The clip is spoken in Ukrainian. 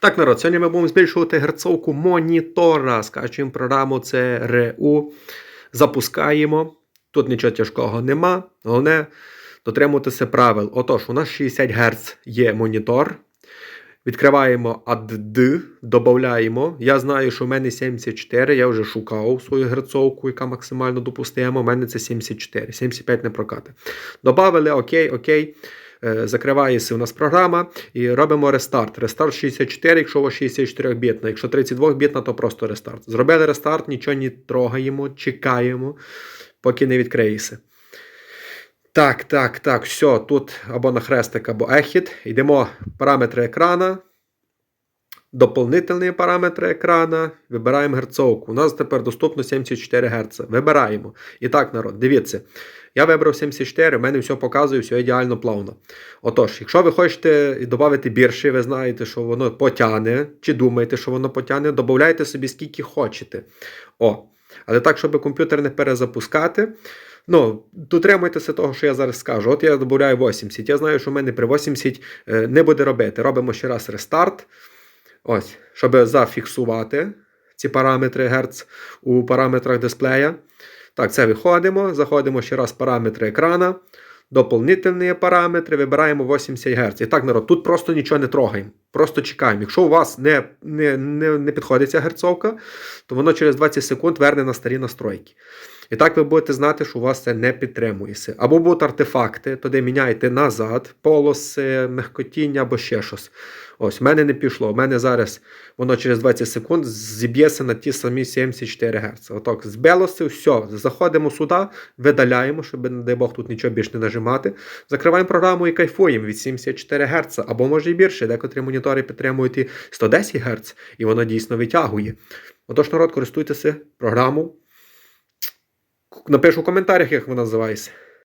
Так, народ, сьогодні ми будемо збільшувати герцовку монітора. Скачуємо програму ЦРУ. Запускаємо. Тут нічого тяжкого нема. Головне дотримуватися правил. Отож, у нас 60 Гц є монітор. Відкриваємо ADD, додаємо. Я знаю, що в мене 74, я вже шукав свою герцовку, яка максимально допустима. У мене це 74, 75 не прокати. Добавили, окей, окей. Е, Закривається у нас програма і робимо рестарт. Рестарт 64, якщо у вас 64 бітна. Якщо 32 бітна, то просто рестарт. Зробили рестарт, нічого не трогаємо, чекаємо, поки не відкриється. Так, так, так, все, тут або на хрестик, або ехід. Йдемо параметри екрана. Дополнительні параметри екрана. Вибираємо герцовку. У нас тепер доступно 74 Гц. Вибираємо. І так, народ, дивіться. Я вибрав 74, в мене все показує, все ідеально плавно. Отож, якщо ви хочете додати більше, ви знаєте, що воно потягне, чи думаєте, що воно потягне, додайте собі скільки хочете. О, але так, щоб комп'ютер не перезапускати. Ну, дотримуйтеся того, що я зараз скажу. От я додаю 80. Я знаю, що в мене при 80 е, не буде робити. Робимо ще раз рестарт. Ось, щоб зафіксувати ці параметри Гц у параметрах дисплея. Так, це виходимо. Заходимо ще раз в параметри екрана. Дополнительні параметри, вибираємо 80 Гц. І так, народ, тут просто нічого не трогаємо. Просто чекаємо. Якщо у вас не не, не, не підходить ця герцовка, то воно через 20 секунд верне на старі настройки. І так ви будете знати, що у вас це не підтримується. Або будуть артефакти, туди міняєте назад, полоси, мехкотіння або ще щось. Ось, в мене не пішло. У мене зараз воно через 20 секунд зіб'ється на ті самі 74 Гц. Отак, збилося, все. Заходимо сюди, видаляємо, щоб, не дай Бог, тут нічого більше не нажимати. Закриваємо програму і кайфуємо від 74 Гц, або може і більше. Декотрі монітори підтримують і 110 Гц, і воно дійсно витягує. Отож, народ, користуйтеся програмою. Напишу в коментарях, як вона називається.